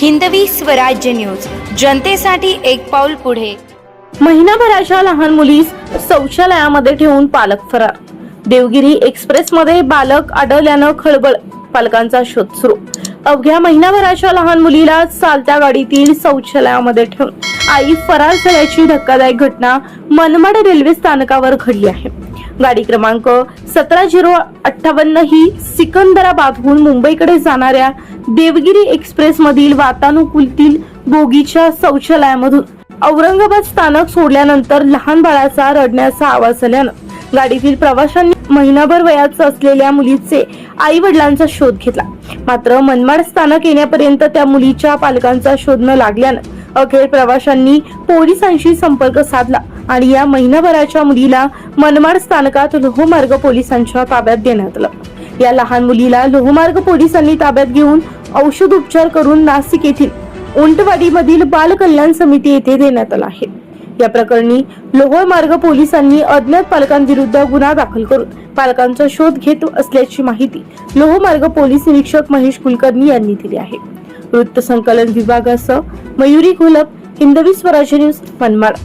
Hindavi Swarajya news. जनतेसाठी एक पाऊल पुढे. महिनाभराच्या लहान मुलीस शौचालयामध्ये ठेवून पालक फरार. देवगिरी एक्सप्रेसमध्ये बालक आढळल्यानं खळबळ. पालकांचा शोध सुरू. अवघ्या महिनाभराच्या लहान मुलीला चालत्या गाडीतील शौचालयामध्ये ठेवून आई फरार झाल्याची धक्कादायक घटना मनमाड रेल्वे स्थानकावर घडली आहे. गाडी क्रमांक सतरा झिरो अठ्ठावन्न ही सिकंदराबादहून मुंबईकडे जाणाऱ्या देवगिरी एक्सप्रेस मधील वातानुकूलतील बोगीच्या शौचालयामधून औरंगाबाद स्थानक सोडल्यानंतर लहान बाळाचा रडण्याचा आवाज आल्यानं गाडीतील प्रवाशांनी महिनाभर वयाचं असलेल्या मुलीचे आई वडिलांचा शोध घेतला. मात्र मनमाड स्थानक येण्यापर्यंत त्या मुलीच्या पालकांचा शोध न लागल्यानं अखेर प्रवाशांनी पोलिसांशी संपर्क साधला आणि या महिनाभराच्या मुलीला मनमाड स्थानकात लोहमार्ग पोलिसांच्या ताब्यात देण्यात आलं. या लहान मुलीला लोहमार्ग पोलिसांनी ताब्यात घेऊन औषध उपचार करून नाशिक येथील उंटवाडीमधील बाल कल्याण समिती येथे देण्यात आला आहे. या प्रकरणी लोहमार्ग पोलिसांनी अज्ञात पालकांविरुद्ध गुन्हा दाखल करून पालकांचा शोध घेत असल्याची माहिती लोहमार्ग पोलीस निरीक्षक महेश कुलकर्णी यांनी दिली आहे. वृत्त संकलन विभागासह मयुरी घोलप हिंदवी स्वराज्य न्यूज मनमाड.